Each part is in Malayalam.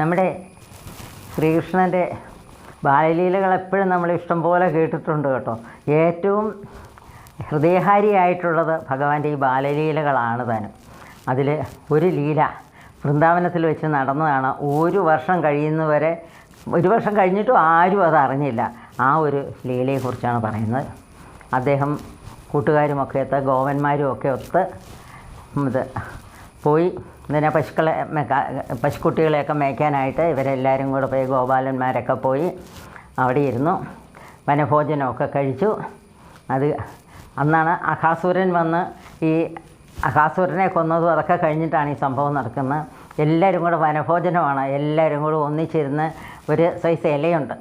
നമ്മുടെ ശ്രീകൃഷ്ണന്റെ ബാലലീലകൾ എപ്പോഴും നമ്മൾ ഇഷ്ടം പോലെ കേട്ടിട്ടുണ്ട് കേട്ടോ. ഏറ്റവും ഹൃദയഹാരിയായിട്ടുള്ളത് ഭഗവാന്റെ ഈ ബാലലീലകളാണ് താനും. അതിൽ ഒരു ലീല വൃന്ദാവനത്തിൽ വെച്ച് നടന്നതാണ്. ഒരു വർഷം കഴിയുന്നവരെ ഒരു വർഷം കഴിഞ്ഞിട്ടും ആരും അത് അറിഞ്ഞില്ല. ആ ഒരു ലീലയെക്കുറിച്ചാണ് പറയുന്നത്. അദ്ദേഹം കൂട്ടുകാരുമൊക്കെ ഒത്ത് ഗോവന്മാരും ഒക്കെ ഒത്ത് ഇത് പോയി. ഇങ്ങനെ പശുക്കളെ പശുക്കുട്ടികളെയൊക്കെ മേയ്ക്കാനായിട്ട് ഇവരെല്ലാവരും കൂടെ പോയി ഗോപാലന്മാരൊക്കെ പോയി അവിടെ ഇരുന്നു. വനഭോജനമൊക്കെ കഴിച്ചു. അത് അന്നാണ് അഹാസുരൻ വന്ന് ഈ അഹാസുരനെ കൊന്നതും അതൊക്കെ കഴിഞ്ഞിട്ടാണ് ഈ സംഭവം നടക്കുന്നത്. എല്ലാവരും കൂടെ വനഭോജനമാണ് എല്ലാവരും കൂടെ ഒന്നിച്ചിരുന്ന് ഒരു സൈസ് ഇലയുണ്ട്.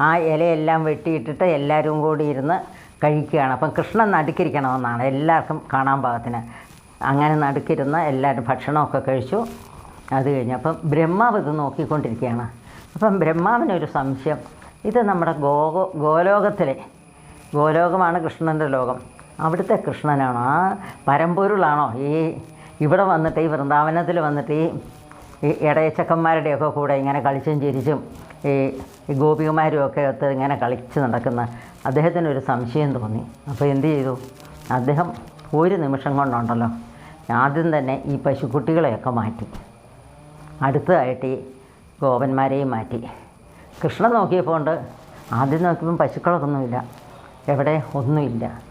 ആ ഇലയെല്ലാം വെട്ടിയിട്ടിട്ട് എല്ലാവരും കൂടി ഇരുന്ന് കഴിക്കുകയാണ്. അപ്പം കൃഷ്ണൻ നടുക്കിരിക്കണമെന്നാണ് എല്ലാവർക്കും കാണാൻ പാകത്തിന്. അങ്ങനെ നടുക്കിരുന്ന് എല്ലാവരും ഭക്ഷണമൊക്കെ കഴിച്ചു. അത് കഴിഞ്ഞ് അപ്പം ബ്രഹ്മാവ് ഇത് നോക്കിക്കൊണ്ടിരിക്കുകയാണ്. അപ്പം ബ്രഹ്മാവിനൊരു സംശയം. ഇത് നമ്മുടെ ഗോഗോ ഗോലോകത്തിലെ ഗോലോകമാണ് കൃഷ്ണന്റെ ലോകം. അവിടുത്തെ കൃഷ്ണനാണോ? ആ പരമ്പൊരുളാണോ? ഈ ഇവിടെ വന്നിട്ട് ഈ വൃന്ദാവനത്തിൽ വന്നിട്ട് ഈ ഈ ഇടയച്ചക്കന്മാരുടെയൊക്കെ കൂടെ ഇങ്ങനെ കളിച്ചും ചിരിച്ചും ഈ ഗോപികുമാരും ഒക്കെ ഒത്ത് ഇങ്ങനെ കളിച്ച് നടക്കുന്ന അദ്ദേഹത്തിനൊരു സംശയം തോന്നി. അപ്പോൾ എന്ത് ചെയ്തു? അദ്ദേഹം ഒരു നിമിഷം കൊണ്ടുണ്ടല്ലോ. ആദ്യം തന്നെ ഈ പശുക്കുട്ടികളെയൊക്കെ മാറ്റി. അടുത്തതായിട്ട് ഈ ഗോപന്മാരെയും മാറ്റി. കൃഷ്ണൻ നോക്കിയപ്പോൾ ഉണ്ട്. ആദ്യം നോക്കിയപ്പം പശുക്കളൊന്നുമില്ല. എവിടെ? ഒന്നുമില്ല.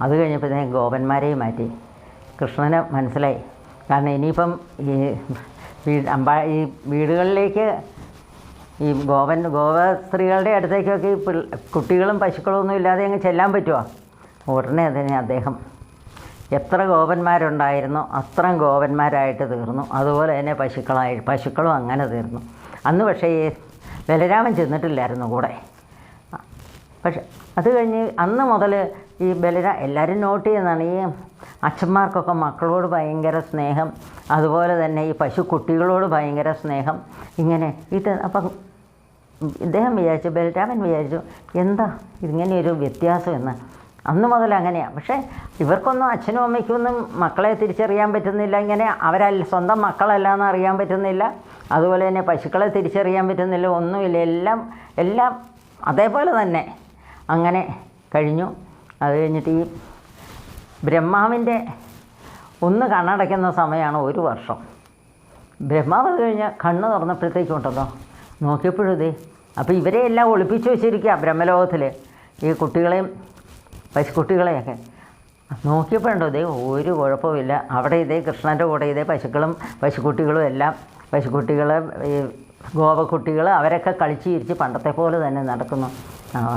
അത് കഴിഞ്ഞപ്പോൾ തന്നെ ഗോപന്മാരെയും മാറ്റി. കൃഷ്ണനെ മനസ്സിലായി. കാരണം ഇനിയിപ്പം ഈ വീട് അമ്പാ ഈ വീടുകളിലേക്ക് ഈ ഗോവൻ ഗോവ സ്ത്രീകളുടെ അടുത്തേക്കൊക്കെ ഈ കുട്ടികളും പശുക്കളും ഒന്നും ഇല്ലാതെ അങ്ങ് ചെല്ലാൻ പറ്റുമോ ഉടനെ തന്നെ അദ്ദേഹം എത്ര ഗോപന്മാരുണ്ടായിരുന്നോ അത്രയും ഗോപന്മാരായിട്ട് തീർന്നു. അതുപോലെ തന്നെ പശുക്കളായി പശുക്കളും അങ്ങനെ തീർന്നു. അന്ന് പക്ഷേ ബലരാമൻ ചെന്നിട്ടില്ലായിരുന്നു കൂടെ. പക്ഷെ അത് കഴിഞ്ഞ് അന്ന് മുതൽ ഈ ബലരാ എല്ലാവരും നോട്ട് ചെയ്യുന്നതാണ് ഈ അച്ഛന്മാർക്കൊക്കെ മക്കളോട് ഭയങ്കര സ്നേഹം അതുപോലെ തന്നെ ഈ പശു കുട്ടികളോട് ഭയങ്കര സ്നേഹം ഇങ്ങനെ. ഇത് അപ്പം ഇദ്ദേഹം വിചാരിച്ചു ബലരാമൻ വിചാരിച്ചു എന്താ ഇങ്ങനെയൊരു വ്യത്യാസം എന്ന്? അന്ന് മുതൽ അങ്ങനെയാണ് പക്ഷേ ഇവർക്കൊന്നും അച്ഛനും അമ്മയ്ക്കൊന്നും മക്കളെ തിരിച്ചറിയാൻ പറ്റുന്നില്ല. ഇങ്ങനെ അവരല്ല സ്വന്തം മക്കളല്ല എന്ന് അറിയാൻ പറ്റുന്നില്ല. അതുപോലെ തന്നെ പശുക്കളെ തിരിച്ചറിയാൻ പറ്റുന്നില്ല. ഒന്നുമില്ല. എല്ലാം എല്ലാം അതേപോലെ തന്നെ. അങ്ങനെ കഴിഞ്ഞു. അത് കഴിഞ്ഞിട്ട് ഈ ബ്രഹ്മാവിന്റെ ഒന്ന് കണ്ണടയ്ക്കുന്ന സമയമാണ് ഒരു വർഷം. ബ്രഹ്മാവ് അത് കഴിഞ്ഞാൽ കണ്ണ് തുറന്നപ്പോഴത്തേക്കും ഉണ്ടല്ലോ നോക്കിയപ്പോഴും ഇതേ. അപ്പോൾ ഇവരെ എല്ലാം ഒളിപ്പിച്ചു വെച്ചിരിക്കുക ബ്രഹ്മലോകത്തിൽ ഈ കുട്ടികളെയും പശുക്കുട്ടികളെയൊക്കെ. നോക്കിയപ്പോഴുണ്ടോ ഇതേ ഒരു കുഴപ്പമില്ല അവിടെ ഇതേ കൃഷ്ണന്റെ കൂടെ ഇതേ പശുക്കളും പശുക്കുട്ടികളും എല്ലാം പശുക്കുട്ടികൾ ഈ ഗോപക്കുട്ടികൾ അവരൊക്കെ കളിച്ച് ചിരിച്ച് പണ്ടത്തെ പോലെ തന്നെ നടക്കുന്നു.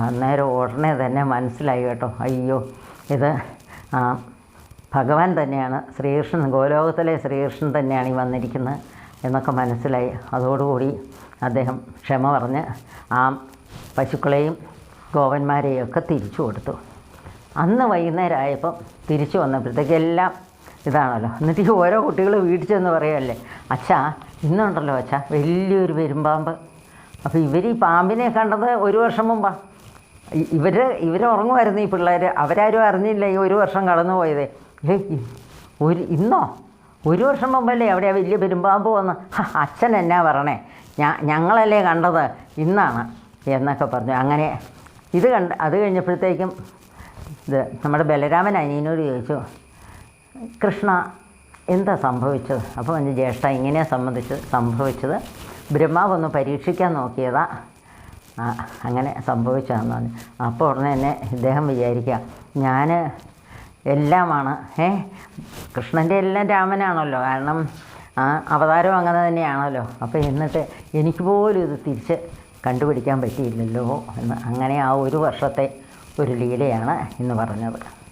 അന്നേരം ഉടനെ തന്നെ മനസ്സിലായി കേട്ടോ. അയ്യോ ഇത് ഭഗവാൻ തന്നെയാണ്. ശ്രീകൃഷ്ണൻ ഗോലോകത്തിലെ ശ്രീകൃഷ്ണൻ തന്നെയാണ് ഈ വന്നിരിക്കുന്നത് എന്നൊക്കെ മനസ്സിലായി. അതോടുകൂടി അദ്ദേഹം ക്ഷമ പറഞ്ഞ് ആ പശുക്കളെയും ഗോവന്മാരെയും ഒക്കെ തിരിച്ചു കൊടുത്തു. അന്ന് വൈകുന്നേരം തിരിച്ചു വന്നപ്പോഴത്തേക്ക് എല്ലാം ഇതാണല്ലോ. എന്നിട്ട് ഈ ഓരോ കുട്ടികൾ വീട്ടിൽ ചെന്ന് പറയുമല്ലേ അച്ഛാ ഇന്നുണ്ടല്ലോ അച്ഛാ വലിയൊരു പെരുമ്പാമ്പ്. അപ്പോൾ ഇവർ ഈ പാമ്പിനെ കണ്ടത് ഒരു വർഷം മുമ്പാണ് ഇവർ ഇവർ ഉറങ്ങുമായിരുന്നു ഈ പിള്ളേർ അവരാരും അറിഞ്ഞില്ല ഈ ഒരു വർഷം കടന്നു പോയത്. ഒരു ഇന്നോ? ഒരു വർഷം മുമ്പല്ലേ അവിടെ വലിയ പെരുമ്പാമ്പ് വന്ന് അച്ഛൻ എന്നാ പറയണേ? ഞാ ഞങ്ങളല്ലേ കണ്ടത്? ഇന്നാണ് എന്നൊക്കെ പറഞ്ഞു. അങ്ങനെ ഇത് കണ്ട് അത് കഴിഞ്ഞപ്പോഴത്തേക്കും ഇത് നമ്മുടെ ബലരാമൻ അനിയനോട് ചോദിച്ചു കൃഷ്ണ എന്താ സംഭവിച്ചത്? അപ്പോൾ എന്റെ ജ്യേഷ്ഠ ഇങ്ങനെയാണ് സംബന്ധിച്ച് സംഭവിച്ചത്. ബ്രഹ്മാവ് ഒന്ന് പരീക്ഷിക്കാൻ നോക്കിയതാ. അങ്ങനെ സംഭവിച്ചതെന്ന് പറഞ്ഞു. അപ്പോൾ ഉടനെ തന്നെ ഇദ്ദേഹം വിചാരിക്കുക ഞാൻ എല്ലാമാണ്. ഏ കൃഷ്ണന്റെ എല്ലാം രാമനാണല്ലോ. കാരണം ആ അവതാരം അങ്ങനെ തന്നെയാണല്ലോ. അപ്പോൾ എന്നിട്ട് എനിക്ക് പോലും ഇത് തിരിച്ച് കണ്ടുപിടിക്കാൻ പറ്റിയില്ലല്ലോ എന്ന്. അങ്ങനെ ആ ഒരു വർഷത്തെ ഒരു ലീലയാണ് എന്ന് പറഞ്ഞത്.